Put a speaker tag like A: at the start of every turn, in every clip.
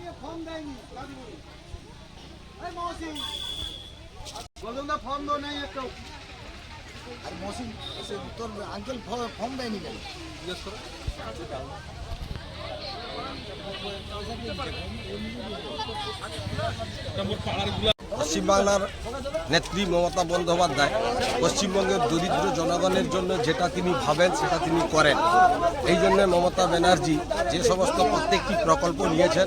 A: নিয়ে ফর্ম দেয়নি দাদিমণি এই মৌসি। গোলন্দা ফর্ম দো নাই একটু। আর মৌসি সে তোর আঙ্কেল ফর্ম দেয়নি কেন? জিজ্ঞেস করো।
B: পশ্চিমবাংলার নেত্রী মমতা বন্দ্যোপাধ্যায় পশ্চিমবঙ্গের দরিদ্র জনগণের জন্য যেটা তিনি ভাবেন, সেটা তিনি করেন। এই জন্য মমতা ব্যানার্জি যে সমস্ত প্রত্যেকটি প্রকল্প নিয়েছেন,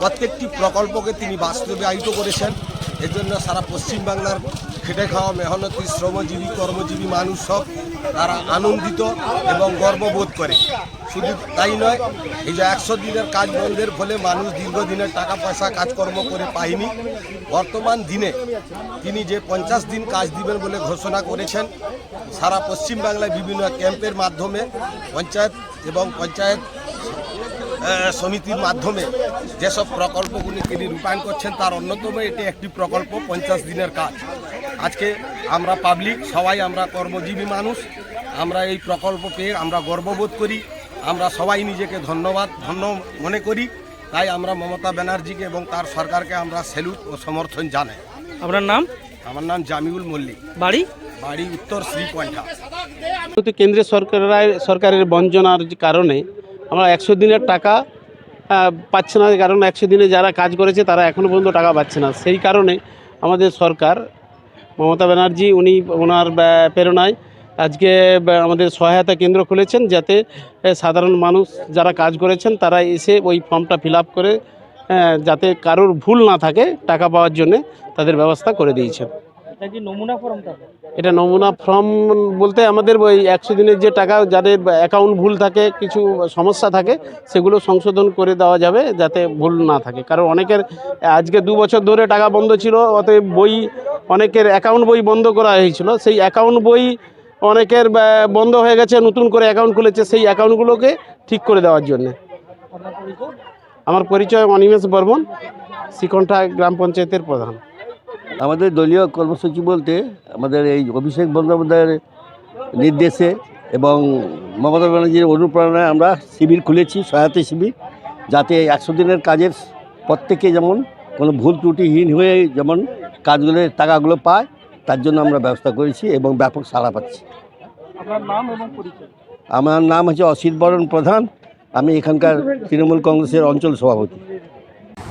B: প্রত্যেকটি প্রকল্পকে তিনি বাস্তবায়িত করেছেন। এর জন্য সারা পশ্চিমবাংলার খেটে খাওয়া মেহনতি, শ্রমজীবী, কর্মজীবী মানুষ সব তারা আনন্দিত এবং গর্ববোধ করে। শুধু তাই নয়, এই যে একশো দিনের কাজ বন্ধের ফলে মানুষ দীর্ঘদিনের টাকা পয়সা কাজকর্ম করে পায়নি। বর্তমান দিনে তিনি যে পঞ্চাশ দিন কাজ দিবেন বলে ঘোষণা করেছেন, সারা পশ্চিমবাংলায় বিভিন্ন ক্যাম্পের মাধ্যমে, পঞ্চায়েত এবং পঞ্চায়েত সমিতির মাধ্যমে যেসব প্রকল্পগুলি তিনি রূপায়ণ করছেন, তার অন্যতম এটি একটি প্রকল্প, পঞ্চাশ দিনের কাজ। আজকে আমরা পাবলিক সবাই আমরা কর্মজীবী মানুষ, আমরা এই প্রকল্প পেয়ে আমরা গর্ববোধ করি। আমরা সবাই নিজেকে ধন্যবাদ ধন্য মনে করি। তাই আমরা মমতা ব্যানার্জিকে এবং তার সরকারকে আমরা স্যালুট ও সমর্থন জানাই।
C: আপনার নাম?
B: আমার নাম জামিউল মল্লিক।
C: বাড়ি?
B: বাড়ি উত্তর শ্রীকণ্ঠা
C: কেন্দ্রীয় সরকারের সরকারের বঞ্চনার যে কারণে আমরা একশো দিনের টাকা পাচ্ছে না কারণ একশো দিনে যারা কাজ করেছে তারা এখনও পর্যন্ত টাকা পাচ্ছে না। সেই কারণে আমাদের সরকার মমতা ব্যানার্জি উনি ওনার প্রেরণায় আজকে আমাদের সহায়তা কেন্দ্র খুলেছেন যাতে সাধারণ মানুষ যারা কাজ করেছেন তারা এসে ওই ফর্মটা ফিল আপ করে যাতে কারোর ভুল না থাকে টাকা পাওয়ার জন্যে তাদের ব্যবস্থা করে দিয়েছেন। এটা নমুনা ফর্ম বলতে আমাদের ওই একশো দিনের যে টাকা যাদের অ্যাকাউন্ট ভুল থাকে কিছু সমস্যা থাকে সেগুলো সংশোধন করে দেওয়া যাবে যাতে ভুল না থাকে। কারণ অনেকের আজকে দু বছর ধরে টাকা বন্ধ ছিল অতএব বই অনেকের অ্যাকাউন্ট বই বন্ধ করা হয়েছিল। সেই অ্যাকাউন্ট বই অনেকের বন্ধ হয়ে গেছে, নতুন করে অ্যাকাউন্ট খুলেছে, সেই অ্যাকাউন্টগুলোকে ঠিক করে দেওয়ার জন্য। আমার পরিচয় অনিমেষ বর্মন শ্রীকণ্ঠা গ্রাম পঞ্চায়েতের প্রধান।
D: আমাদের দলীয় কর্মসূচি বলতে আমাদের এই অভিষেক বন্দ্যোপাধ্যায়ের নির্দেশে এবং মমতা ব্যানার্জির অনুপ্রেরণায় আমরা শিবির খুলেছি, সহায়তা শিবির, যাতে একশো দিনের কাজের প্রত্যেকে যেমন কোনো ভুল ত্রুটিহীন হয়ে যেমন কাজগুলোর টাকাগুলো পায় তার জন্য আমরা ব্যবস্থা করেছি এবং ব্যাপক সাড়া পাচ্ছি। আমার নাম হচ্ছে অসিত বরণ প্রধান। আমি এখানকার তৃণমূল কংগ্রেসের অঞ্চল সভাপতি।